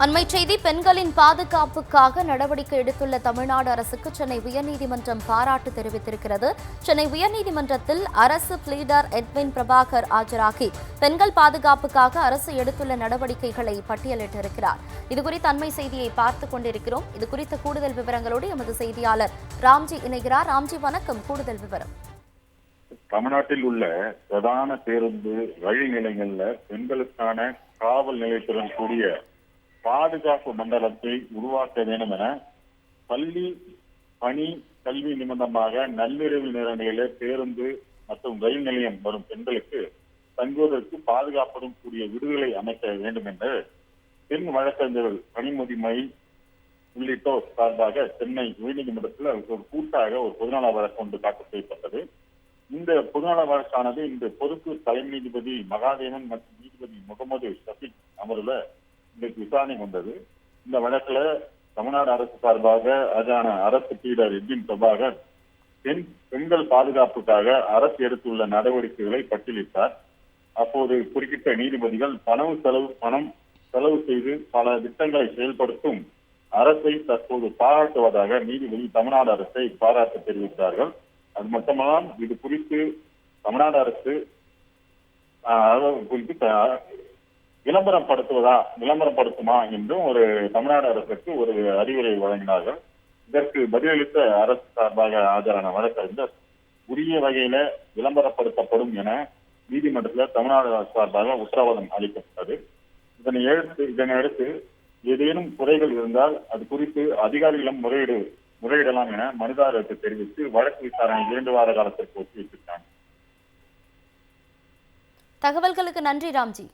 அண்மை செய்தி பெண்களின் பாதுகாப்புக்காக நடவடிக்கை எடுத்துள்ள தமிழ்நாடு அரசுக்கு சென்னை உயர்நீதிமன்றம் பாராட்டு தெரிவித்திருக்கிறது. சென்னை உயர்நீதிமன்றத்தில் அரசு பிளீடர் எட்வின் பிரபாகர் ஆஜராகி பெண்கள் பாதுகாப்புக்காக அரசு எடுத்துள்ள நடவடிக்கைகளை பட்டியலிட்டிருக்கிறார். இதுகுறித்த அண்மை செய்தியை பார்த்துக் கொண்டிருக்கிறோம். இது குறித்த கூடுதல் விவரங்களோடு எமது செய்தியாளர் ராம்ஜி இணைகிறார். ராம்ஜி வணக்கம். கூடுதல் விவரம். தமிழ்நாட்டில் உள்ள பிரதான பேருந்து ரயில் நிலையங்கள்ல பெண்களுக்கான காவல் நிலையத்துடன் கூடிய பாதுகாப்பு மண்டலத்தை உருவாக்க வேண்டும் என பள்ளி பணி கல்வி நிமித்தமாக நள்ளிரவு நேரங்களில பேருந்து மற்றும் ரயில் நிலையம் வரும் பெண்களுக்கு தங்குவதற்கு பாதுகாப்புடன் கூடிய விடுதலை அமைக்க வேண்டும் என்று பெண் வழக்கறிஞர்கள் பணிமுதிமை உள்ளிட்டோர் சார்பாக சென்னை உயர்நீதிமன்றத்தில் ஒரு கூட்டாக ஒரு பொதுநல வழக்கு ஒன்று தாக்கல் செய்யப்பட்டது. இந்த பொதுநல வழக்கானது இந்த பொறுப்பு தலைமை நீதிபதி மகாதேவன் மற்றும் நீதிபதி முகமது ஷபீக் அமர்வுல இன்றைக்கு விசாரணை வந்தது. இந்த வழக்குல தமிழ்நாடு அரசு சார்பாக அதான அரசு பீடர் எட்வின் பிரபாகர் பெண் பெண்கள் பாதுகாப்புக்காக அரசு எடுத்துள்ள நடவடிக்கைகளை பட்டியலிட்டார். அப்போது குறிப்பிட்ட நீதிபதிகள் பணம் செலவு பணம் செலவு செய்து பல திட்டங்களை செயல்படுத்தும் அரசை தற்போது பாராட்டுவதாக நீதிபதி தமிழ்நாடு அரசை பாராட்டு தெரிவித்தார்கள். அது மட்டுமல்லாம் இது குறித்து தமிழ்நாடு அரசு ஆஹ், குறித்து விளம்பரப்படுத்துவதா விளம்பரப்படுத்துமா என்றும் ஒரு தமிழ்நாடு அரசுக்கு ஒரு அறிவுரை வழங்கினார்கள். இதற்கு பதிலளித்த அரசு சார்பாக ஆஜரான வழக்கறிஞர் உரிய வகையில விளம்பரப்படுத்தப்படும் என நீதிமன்றத்தில் தமிழ்நாடு அரசு சார்பாக உத்தரவாதம் அளிக்கப்பட்டது. இதனை எடுத்து இதனை அடுத்து ஏதேனும் குறைகள் இருந்தால் அது குறித்து அதிகாரிகளிடம் முறையீடு முறையிடலாம் என மனுதாரருக்கு தெரிவித்து வழக்கு விசாரணை இரண்டு வார காலத்திற்கு ஒத்திவைத்திருக்காங்க தகவல்களுக்கு நன்றி ராம்ஜி.